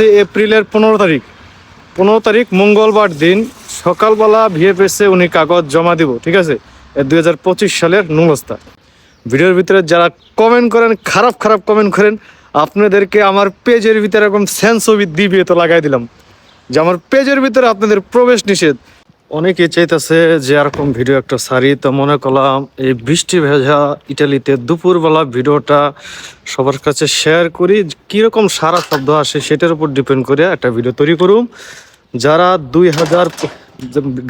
এপ্রিলের পনেরো তারিখ। পনেরো তারিখ মঙ্গলবার দিন সকালবেলা ভিএফএসে উনি কাগজ জমা দিব, ঠিক আছে? দুই হাজার পঁচিশ সালের নুমস্তা ভিডিওর ভিতরে যারা কমেন্ট করেন, খারাপ খারাপ কমেন্ট করেন, আপনাদেরকে আমার পেজের ভিতরে এরকম সেন্সবি দিবি তো লাগাই দিলাম। যে আমার পেজের ভিতরে আপনাদের প্রবেশ নিষেধ অনেকে চাইতেছে যে এরকম ভিডিও একটা সারি, তো মনে করলাম এই বৃষ্টি ভেজা ইটালিতে দুপুরবেলা ভিডিওটা সবার কাছে শেয়ার করি, কীরকম সারা শব্দ আসে সেটার উপর ডিপেন্ড করে একটা ভিডিও তৈরি করুম। যারা দুই হাজার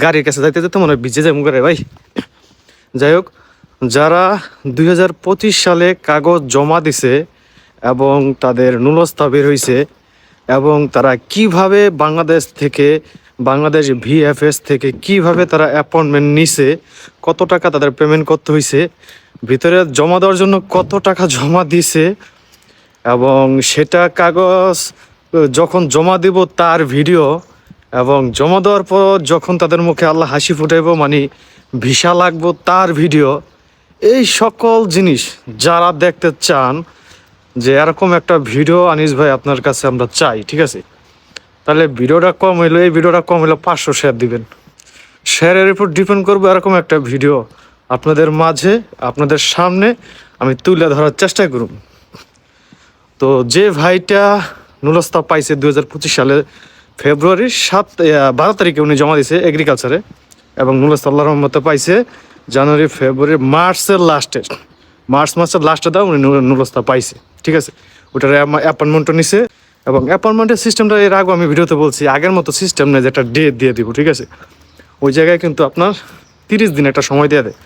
গাড়ির কাছে যাইতে যেতে মনে হয় ভিজে যায় মুখে ভাই। যাই হোক, যারা দুই হাজার পঁচিশ সালে কাগজ জমা দিছে এবং তাদের নুলস্থা বের হয়েছে এবং তারা কীভাবে বাংলাদেশ থেকে বাংলাদেশ ভিএফএস থেকে কীভাবে তারা অ্যাপয়েন্টমেন্ট নিছে, কত টাকা তাদের পেমেন্ট করতে হয়েছে ভিতরে জমা দেওয়ার জন্য কত টাকা জমা দিছে, এবং সেটা কাগজ যখন জমা দিব তার ভিডিও এবং জমা দেওয়ার পর যখন তাদের মুখে আল্লাহ হাসি ফুটাইব মানে ভিসা লাগবো তার ভিডিও এই সকল জিনিস যারা দেখতে চান, যে এরকম একটা ভিডিও আনিস ভাই আপনার কাছে আমরা চাই, ঠিক আছে? তাহলে ভিডিওটা কম হইল, এই ভিডিওটা কম হইল, পাঁচশো শেয়ার দিবেন। শেয়ারের উপর ডিপেন্ড করব এরকম একটা ভিডিও আপনাদের মাঝে, আপনাদের সামনে, আমি তুলে ধরার চেষ্টা করুন। তো যে ভাইটা নুলস্তা পাইছে দু হাজার পঁচিশ সালে ফেব্রুয়ারির সাত বারো তারিখে উনি জমা দিয়েছে এগ্রিকালচারে এবং নুলস্তা আল্লাহ রহমতে পাইছে জানুয়ারি, ফেব্রুয়ারি, মার্চের লাস্টে মার্চ মাসের লাস্টে দাও, উনি নুলস্তা পাইছে। ঠিক আছে? ওটার অ্যাপয়েন্টমেন্টও নিছে। এবং অ্যাপয়েন্টমেন্টের সিস্টেমটা এর আগে আমি ভিডিওতে বলছি, আগের মতো সিস্টেম নেই যে একটা ডেট দিয়ে দিব, ঠিক আছে? ওই জায়গায় কিন্তু আপনার তিরিশ দিন একটা সময় দেওয়া দেয়।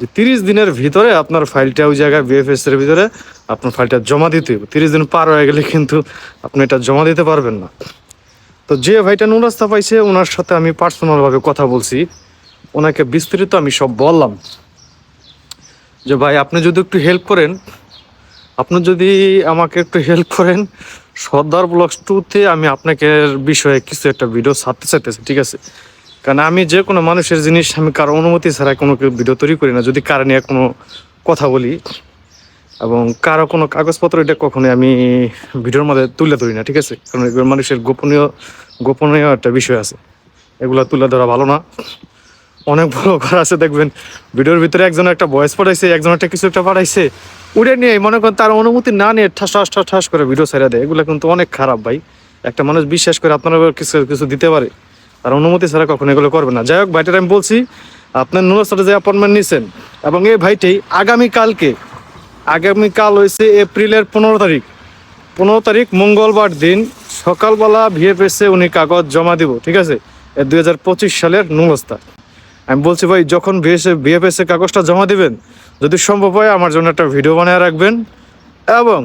যে তিরিশ দিনের ভিতরে আপনার ফাইলটা ওই জায়গায় বিএফএস এর ভিতরে আপনার ফাইলটা জমা দিতে হবে। তিরিশ দিন পার হয়ে গেলে কিন্তু আপনি এটা জমা দিতে পারবেন না। তো যে ভাইটা নুরাস্তা পাইছে, ওনার সাথে আমি পার্সোনালভাবে কথা বলছি। ওনাকে বিস্তারিত আমি সব বললাম। যে ভাই, আপনি যদি একটু হেল্প করেন আপনি যদি আমাকে একটু হেল্প করেন, সর্দার ব্লগস টুতে আমি আপনাকে বিষয়ে কিছু একটা ভিডিও ছাড়তে চাইতেছি, ঠিক আছে? কারণ আমি যে কোনো মানুষের জিনিস আমি কারও অনুমতি ছাড়া কোনো ভিডিও তৈরি করি না, যদি কারও নিয়ে কোনো কথা বলি এবং কারও কোনো কাগজপত্র, এটা কখনোই আমি ভিডিওর মধ্যে তুলে ধরি না, ঠিক আছে? কারণ এগুলো মানুষের গোপনীয় গোপনীয় একটা বিষয় আছে। এগুলো তুলে ধরা ভালো না। অনেক বড় ঘর আছে, দেখবেন। ভিডিওর ভিতরে একজন একটা ভয়েস পাঠাইছে একজন একটা কিছু একটা পাঠাইছে। উড়ে নিয়ে মনে করেন তার অনুমতি না নিয়ে ঠাস ঠাস ঠাস ঠাস করে ভিডিও ছেড়ে দেয়। এগুলো কিন্তু অনেক খারাপ ভাই। একটা মানুষ বিশ্বাস করে আপনার কিছু কিছু দিতে পারে। আর অনুমতি ছাড়া কখনো এগুলো করবে না। যাই হোক ভাইটার আমি বলছি, আপনার নুরের সাথে যে অ্যাপয়েন্টমেন্ট নিয়েছেন এবং এই ভাইটি আগামীকালকে, আগামীকাল হয়েছে এপ্রিলের পনেরো তারিখ। পনেরো তারিখ মঙ্গলবার দিন সকালবেলা ভিএফএসে উনি কাগজ জমা দিব, ঠিক আছে? দুই হাজার পঁচিশ সালের নুমস্তা আমি বলছি, ভাই, যখন বিএফএস এ কাগজটা জমা দিবেন, যদি সম্ভব হয় আমার জন্য একটা ভিডিও বানিয়ে রাখবেন এবং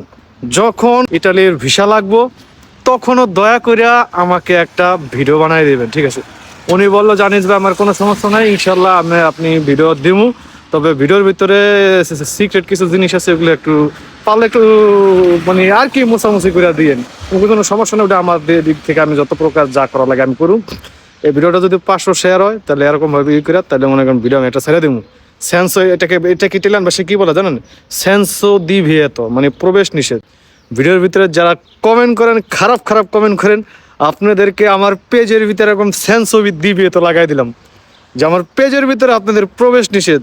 যখন ইটালির ভিসা লাগবো, তখনও দয়া করে আমাকে একটা ভিডিও বানিয়ে দিবেন, ঠিক আছে? উনি বলল, জানিস ভাই, আমার কোনো সমস্যা নাই ইনশাল্লাহ আমি, আপনি ভিডিও দিমু, তবে ভিডিওর ভিতরে সিক্রেট কিছু জিনিস আছে, ওগুলো একটু, পারলে একটু মানে আর কি মোছামুছি করে দিয়েন। কোনো সমস্যা নেই, ওটা আমার দিক থেকে আমি যত প্রকার যা করা লাগে আমি করুন এই ভিডিওটা যদি পাঁচশো শেয়ার হয়, তাহলে এরকম ভাবে ই করে, তাহলে মনে করেন ভিডিও আমি এটা ছেড়ে দিব সেন্সো এটাকে, এটা কি টেলান বা সে কি বলে জানেন? সেন্সো দি ভিয়েত মানে প্রবেশ নিষেধ। ভিডিওর ভিতরে যারা কমেন্ট করেন, খারাপ খারাপ কমেন্ট করেন, আপনাদেরকে আমার পেজের ভিতরে এরকম সেন্সো দি ভিয়েত লাগাই দিলাম। যে আমার পেজের ভিতরে আপনাদের প্রবেশ নিষেধ।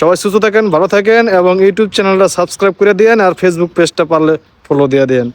সবাই সুস্থ থাকেন, ভালো থাকেন, এবং ইউটিউব চ্যানেলটা সাবস্ক্রাইব করে দিয়েন, আর ফেসবুক পেজটা পারলে ফলো দিয়ে দেন